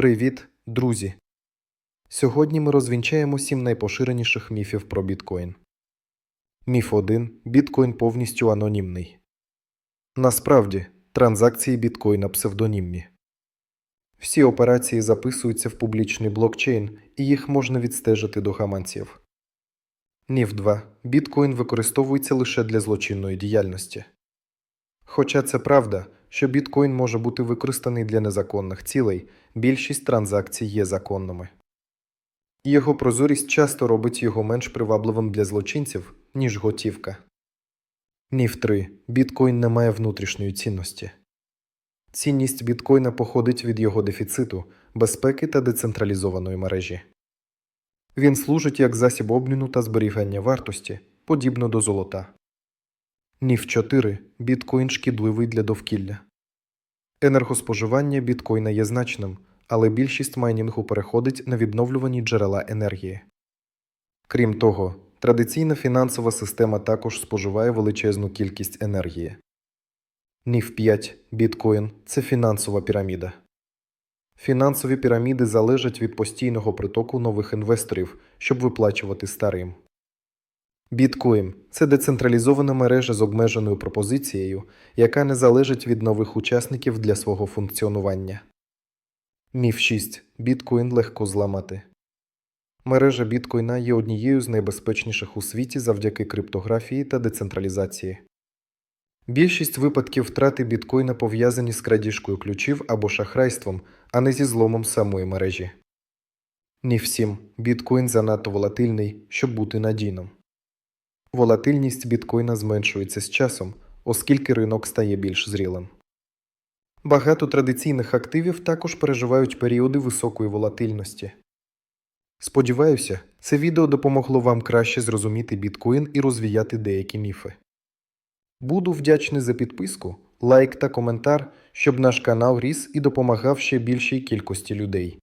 Привіт, друзі! Сьогодні ми розвінчаємо сім найпоширеніших міфів про біткоін. Міф 1. Біткоін повністю анонімний. Насправді, транзакції біткоїна псевдонімні. Всі операції записуються в публічний блокчейн, і їх можна відстежити до гаманців. Міф 2. Біткоін використовується лише для злочинної діяльності. Хоча це правда, що біткоін може бути використаний для незаконних цілей, більшість транзакцій є законними. Його прозорість часто робить його менш привабливим для злочинців, ніж готівка. Міф 3. Біткоін не має внутрішньої цінності. Цінність біткоїна походить від його дефіциту, безпеки та децентралізованої мережі. Він служить як засіб обміну та зберігання вартості, подібно до золота. Міф 4. Біткоін шкідливий для довкілля. Енергоспоживання біткоїна є значним, але більшість майнінгу переходить на відновлювані джерела енергії. Крім того, традиційна фінансова система також споживає величезну кількість енергії. Міф 5. Біткоін це фінансова піраміда. Фінансові піраміди залежать від постійного притоку нових інвесторів, щоб виплачувати старим. Біткоін це децентралізована мережа з обмеженою пропозицією, яка не залежить від нових учасників для свого функціонування. Міф 6. Біткоін легко зламати. Мережа біткоїна є однією з найбезпечніших у світі завдяки криптографії та децентралізації. Більшість випадків втрати біткоїна пов'язані з крадіжкою ключів або шахрайством, а не зі зломом самої мережі. Міф 7. Біткоін занадто волатильний, щоб бути надійним. Волатильність біткоїна зменшується з часом, оскільки ринок стає більш зрілим. Багато традиційних активів також переживають періоди високої волатильності. Сподіваюся, це відео допомогло вам краще зрозуміти біткоін і розвіяти деякі міфи. Буду вдячний за підписку, лайк та коментар, щоб наш канал ріс і допомагав ще більшій кількості людей.